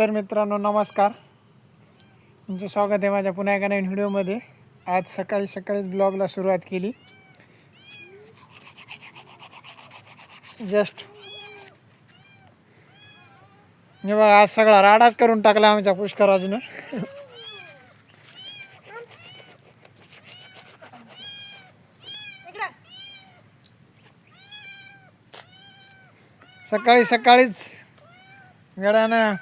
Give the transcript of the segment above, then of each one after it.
तर मित्रांनो नमस्कार. तुमचं स्वागत आहे माझ्या पुन्हा एका नवीन व्हिडिओमध्ये. आज सकाळी सकाळीच ब्लॉगला सुरुवात केली. जस्ट मी बघा आज सगळा राडाच करून टाकला आमच्या पुष्कराजनं. सकाळी सकाळीच गड्यानं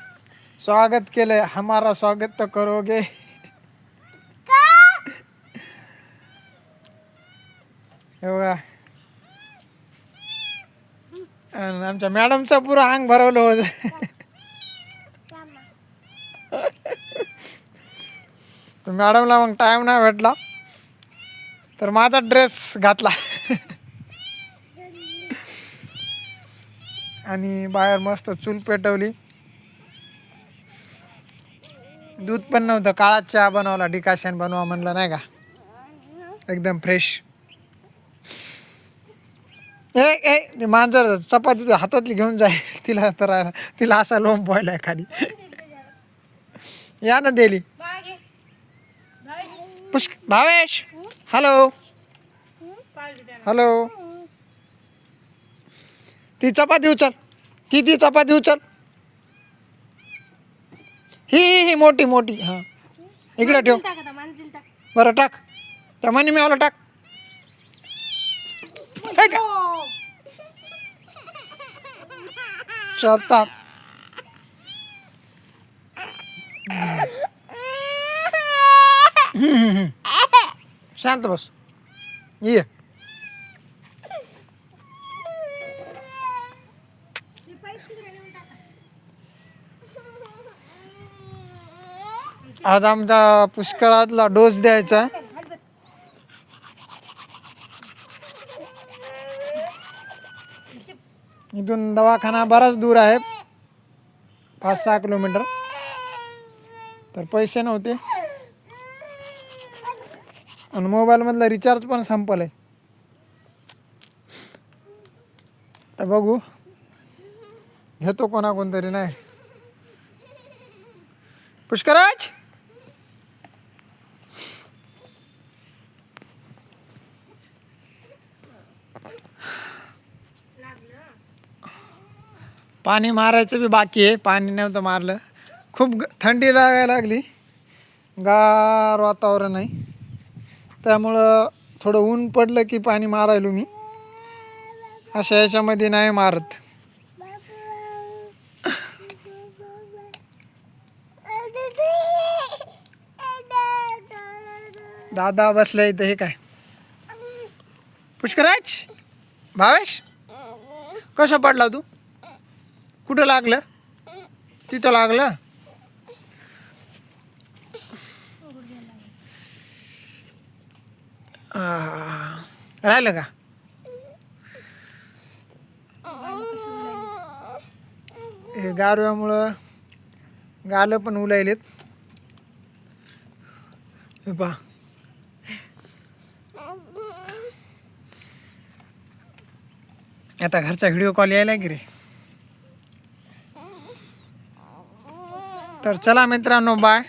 स्वागत केलंय हमारा स्वागत तर करोगे. आमच्या मॅडमचं पुरं अंग भरवलं होतं. मॅडमला मग टाईम नाही भेटला. तर माझा ड्रेस घातला. आणि बाहेर मस्त चूल पेटवली. दूध पण नव्हतं. काळा चहा बनवला डिकाशन बनवा म्हणलं नाही का? एकदम फ्रेश ए ए ते मांजर चपाती हातातली घेऊन जाय. तिला तर तिला असा लोंब पोहायला खाली या ना दिली. पुष्क भावेश हॅलो हॅलो ती चपाती उचल. ती ती चपाती उचल. ही ही ही मोठी मोठी. हां. इकडे ठेव. बरं टाक. त्या मनी मी टाक. हे का? चलता शांत बस. ये. आज आमच्या पुष्करातला डोस द्यायचा. आहे. इथून दवाखाना बराच दूर आहे. पाच सहा किलोमीटर. तर पैसे नव्हते. आणि मोबाईलमधला रिचार्ज पण संपलं आहे तर बघू. घेतो कोणा कोणतरी नाही. पुष्कराज! पाणी मारायचं बी बाकी आहे. पाणी नव्हतं मारलं. खूप थंडी लागायला लागली. गार वातावरण आहे. त्यामुळं थोडं ऊन पडलं की पाणी मारायलो मी. अशा याच्यामध्ये नाही मारत. दादा बसल्या इथं हे काय? पुष्कराज? भावेश? कसा पडला तू? कुठं लागलं? तिथं लागलं? राहिलं का? हे गारव्यामुळं गालं पण उलायलेत. हे पहा. आता घरचा व्हिडिओ कॉल यायला की रे? तर चला मित्रांनो बाय